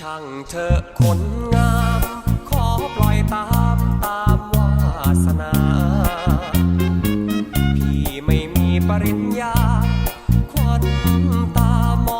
ช่างเธอคนงาม ขอปล่อยตามตามวาสนา พี่ไม่มีปริญญา ควันตามอง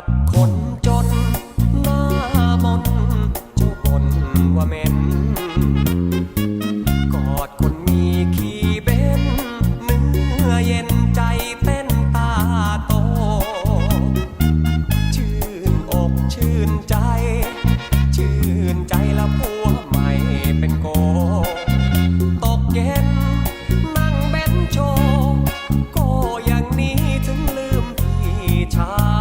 กับคนจน หน้ามนเจ้าบนว่าเหม็น กอดคนมีขี้เบ้นเนื้อเย็นใจเต้นตาโต ชื่นอกชื่นใจ ชื่นใจละผัวใหม่เป็นโก ตกเย็นนั่งเบ้นโชว์ก็อย่างนี้ถึงลืมพี่ชาว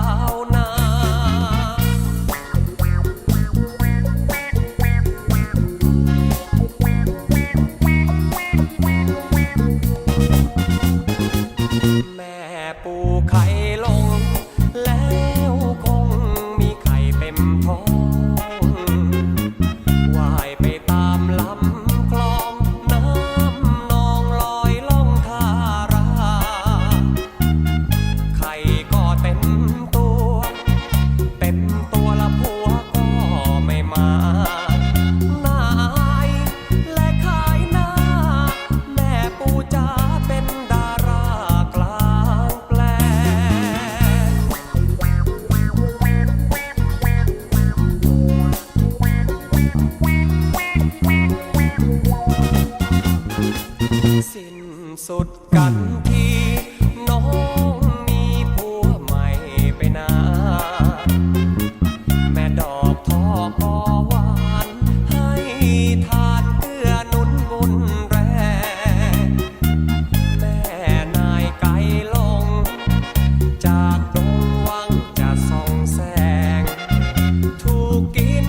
สิ้นสุดกันทีน้องมีผัวใหม่ไปนา แม่ดอกทออหวานให้ทานเกลือนุนบุญแรงแม่นายไก่ลง จากดวงจะส่องแสง ถูกกิน